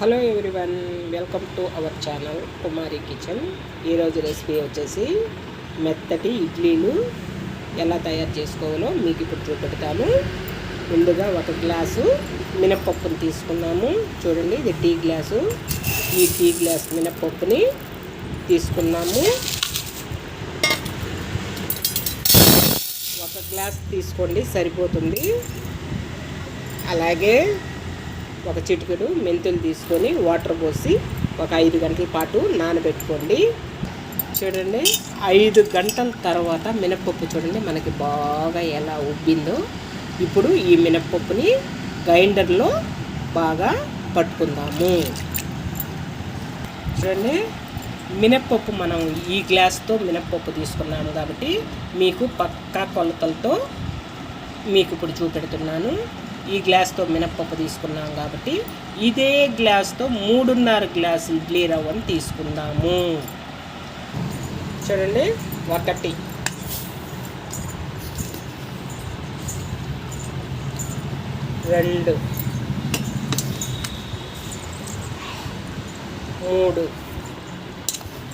Hello everyone welcome to our channel Kumari kitchen. ఈరోజు recipe వచ్చేసి మెత్తటి ఇడ్లీలు. ఎలా తయారు చేసుకోవాలో మీకు ఇప్పుడు చూపెడతాను. ముందుగా ఒక గ్లాసు మినప్పప్పుని తీసుకున్నాము. చూడండి ఇది టీ గ్లాసు. ఈ టీ గ్లాస్ మినప్పప్పుని తీసుకున్నాము. ఒక గ్లాస్ తీసుకోండి సరిపోతుంది. అలాగే ఒక చిటికెడు మెంతులు తీసుకొని వాటర్ పోసి ఒక ఐదు గంటల పాటు నానబెట్టుకోండి. చూడండి ఐదు గంటల తర్వాత మినప్పప్పు చూడండి మనకి బాగా ఎలా ఉబ్బిందో. ఇప్పుడు ఈ మినప్పప్పుని గ్రైండర్లో బాగా పట్టుకుందాము. చూడండి మినప్పప్పు మనం ఈ గ్లాస్తో మినప్పప్పు తీసుకున్నాము కాబట్టి మీకు పక్కా కొలతలతో మీకు ఇప్పుడు చూపెడుతున్నాను. ఈ గ్లాస్తో మినప్పప్పు తీసుకున్నాం కాబట్టి ఇదే గ్లాస్తో మూడున్నర గ్లాస్ ఇడ్లీ రవ్వని తీసుకుందాము. చూడండి ఒకటి. రెండు. మూడు.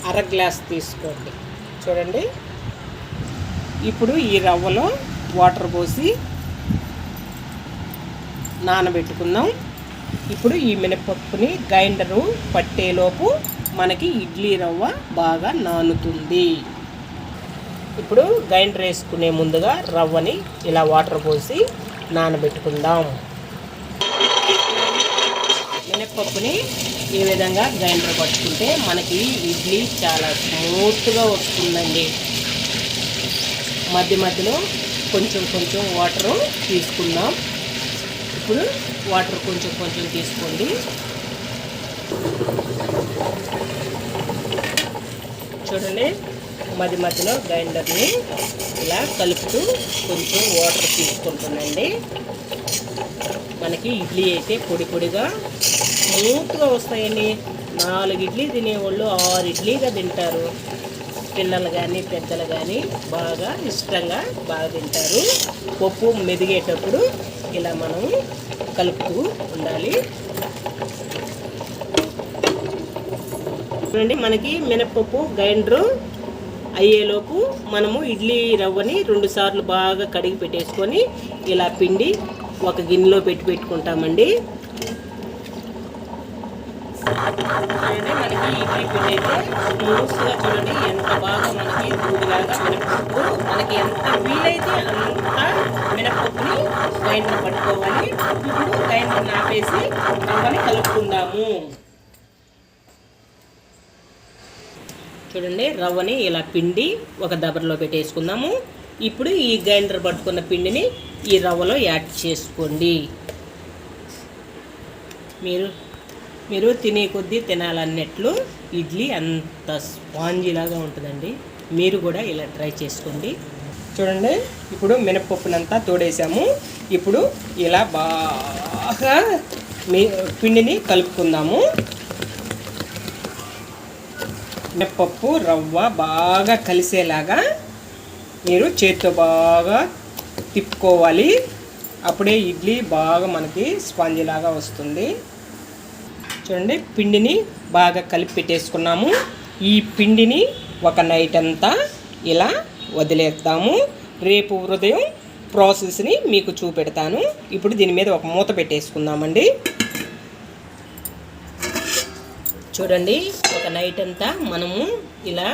అర గ్లాస్ తీసుకోండి. చూడండి. ఇప్పుడు ఈ రవ్వలో వాటర్ పోసి నానబెట్టుకుందాం. ఇప్పుడు ఈ మినపప్పుని గ్రైండరు పట్టేలోపు మనకి ఇడ్లీ రవ్వ బాగా నానుతుంది. ఇప్పుడు గ్రైండర్ వేసుకునే ముందుగా రవ్వని ఇలా వాటర్ పోసి నానబెట్టుకుందాం. మినప్పప్పుని ఈ విధంగా గ్రైండర్ పట్టుకుంటే మనకి ఇడ్లీ చాలా స్మూత్గా వస్తుందండి. మధ్య మధ్యలో కొంచెం కొంచెం వాటరు తీసుకుందాం. ఇప్పుడు వాటర్ కొంచెం కొంచెం తీసుకోండి. చూడండి మధ్య మధ్యలో గ్రైండర్ని ఇలా కలుపుతూ కొంచెం వాటర్ తీసుకుంటుందండి మనకి ఇడ్లీ అయితే పొడి పొడిగా స్మూత్గా వస్తాయండి. నాలుగు ఇడ్లీ తినేవాళ్ళు ఆరు ఇడ్లీగా తింటారు. పిల్లలు కానీ పెద్దలు కానీ బాగా ఇష్టంగా బాగా తింటారు. పప్పు మెదిగేటప్పుడు ఇలా మనం కలుపుతూ ఉండాలి. చూడండి మనకి మినప్పప్పు గ్రైండరు అయ్యేలోపు మనము ఇడ్లీ రవ్వని రెండు సార్లు బాగా కడిగి పెట్టేసుకొని ఇలా పిండి ఒక గిన్నెలో పెట్టి పెట్టుకుంటామండి. మనకి ఇడ్లీ పిండి అయితే చూడండి ఎంత బాగా మనకి దూదిలాగా మినపప్పు మనకి ఎంత వీలైతే అంత మినపప్పుని గ్రైండర్ పట్టుకోవాలి ఇప్పుడు గ్రైండర్ ఆపేసి రవ్వని కలుపుకుందాము చూడండి రవ్వని ఇలా పిండి ఒక దబరలో పెట్టేసుకుందాము. ఇప్పుడు ఈ గ్రైండర్ పట్టుకున్న పిండిని ఈ రవ్వలో యాడ్ చేసుకోండి. మీరు మీరు తినే కొద్దీ తినాలన్నట్లు ఇడ్లీ అంత స్పాంజీలాగా ఉంటుందండి. మీరు కూడా ఇలా ట్రై చేసుకోండి. చూడండి ఇప్పుడు మినపప్పునంతా తోడేసాము. ఇప్పుడు ఇలా బాగా మీ పిండిని కలుపుకుందాము. మినపప్పు రవ్వ బాగా కలిసేలాగా మీరు చేతితో బాగా తిప్పుకోవాలి. అప్పుడే ఇడ్లీ బాగా మనకి స్పాంజిలాగా వస్తుంది. చూడండి పిండిని బాగా కలిపి పెట్టేసుకున్నాము. ఈ పిండిని ఒక నైట్ అంతా ఇలా వదిలేద్దాము. రేపు ఉదయం ప్రాసెస్ని మీకు చూపెడతాను. ఇప్పుడు దీని మీద ఒక మూత పెట్టేసుకుందామండి. చూడండి ఒక నైట్ అంతా మనము ఇలా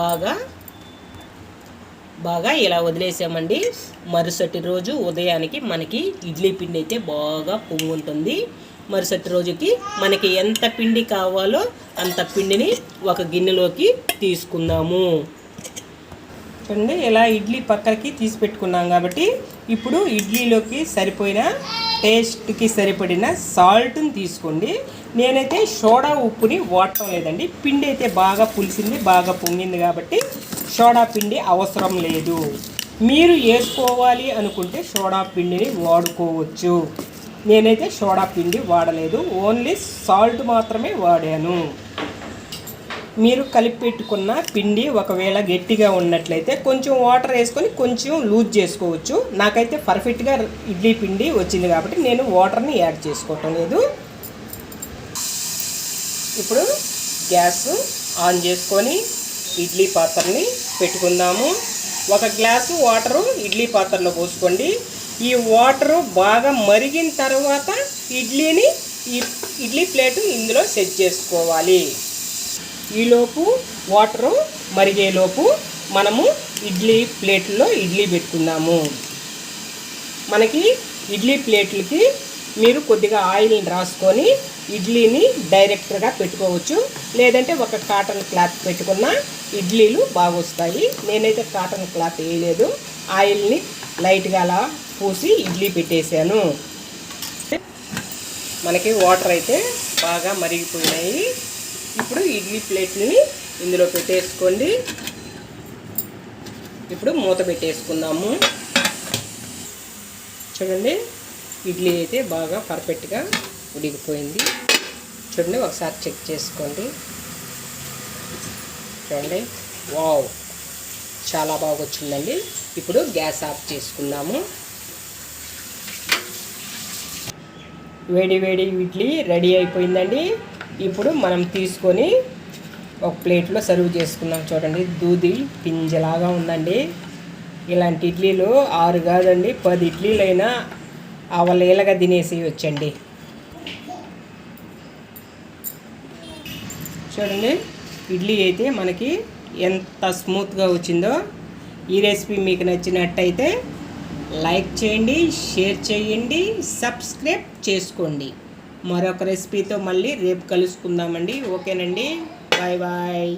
బాగా బాగా ఇలా వదిలేసామండి. మరుసటి రోజు ఉదయానికి మనకి ఇడ్లీ పిండి అయితే బాగా పొంగుంటుంది. మరుసటి రోజుకి మనకి ఎంత పిండి కావాలో అంత పిండిని ఒక గిన్నెలోకి తీసుకుందాము. చూడండి ఇలా ఇడ్లీ పక్కకి తీసి పెట్టుకున్నాం కాబట్టి ఇప్పుడు ఇడ్లీలోకి సరిపోయిన టేస్ట్కి సరిపడిన సాల్ట్ని తీసుకోండి. నేనైతే సోడా ఉప్పుని వాడటం లేదండి. పిండి అయితే బాగా పులిసింది బాగా పొంగింది కాబట్టి సోడా పిండి అవసరం లేదు. మీరు వేసుకోవాలి అనుకుంటే సోడా పిండిని వాడుకోవచ్చు. నేనైతే సోడా పిండి వాడలేదు. ఓన్లీ సాల్ట్ మాత్రమే వాడాను. మీరు కలిపి పెట్టుకున్న పిండి ఒకవేళ గట్టిగా ఉన్నట్లయితే కొంచెం వాటర్ వేసుకొని కొంచెం లూజ్ చేసుకోవచ్చు. నాకైతే పర్ఫెక్ట్గా ఇడ్లీ పిండి వచ్చింది కాబట్టి నేను వాటర్ని యాడ్ చేసుకోవటం లేదు. ఇప్పుడు గ్యాస్ ఆన్ చేసుకొని ఇడ్లీ పాత్రని పెట్టుకుందాము. ఒక గ్లాసు వాటరు ఇడ్లీ పాత్రలో పోసుకోండి. ఈ వాటరు బాగా మరిగిన తర్వాత ఇడ్లీని ఈ ఇడ్లీ ప్లేటు ఇందులో సెట్ చేసుకోవాలి. ఈలోపు వాటరు మరిగేలోపు మనము ఇడ్లీ ప్లేట్లో ఇడ్లీ పెట్టుకుందాము. మనకి ఇడ్లీ ప్లేట్లకి మీరు కొద్దిగా ఆయిల్ని రాసుకొని ఇడ్లీని డైరెక్ట్గా పెట్టుకోవచ్చు. లేదంటే ఒక కాటన్ క్లాత్ పెట్టుకున్న ఇడ్లీలు బాగా వస్తాయి నేనైతే కాటన్ క్లాత్ వేయలేదు. ఆయిల్ని లైట్గా అలా పూసి ఇడ్లీ పెట్టేశాను. మనకి వాటర్ అయితే బాగా మరిగిపోయినాయి. ఇప్పుడు ఇడ్లీ ప్లేట్ని ఇందులో పెట్టేసుకోండి. ఇప్పుడు మూత పెట్టేసుకుందాము. చూడండి ఇడ్లీ అయితే బాగా పర్ఫెక్ట్గా ఉడికిపోయింది. చూడండి ఒకసారి చెక్ చేసుకోండి. చూడండి వావ్ చాలా బాగా వచ్చిందండి. ఇప్పుడు గ్యాస్ ఆఫ్ చేసుకుందాము. వేడి వేడి ఇడ్లీ రెడీ అయిపోయిందండి. ఇప్పుడు మనం తీసుకొని ఒక ప్లేట్లో సర్వ్ చేసుకుందాం చూడండి. దూది పింజలాగా ఉందండి. ఇలాంటి ఇడ్లీలు ఆరు కాదండి పది ఇడ్లీలైనా అవలేలగా తినేసి వచ్చండి చూడండి ఇడ్లీ అయితే మనకి ఎంత స్మూత్గా వచ్చిందో. ఈ రెసిపీ మీకు నచ్చినట్టయితే లైక్ చేయండి షేర్ చేయండి సబ్స్క్రైబ్ చేసుకోండి. మరొక రెసిపీతో మళ్ళీ రేపు కలుసుకుందామండి. ఓకేనండి. Bye bye.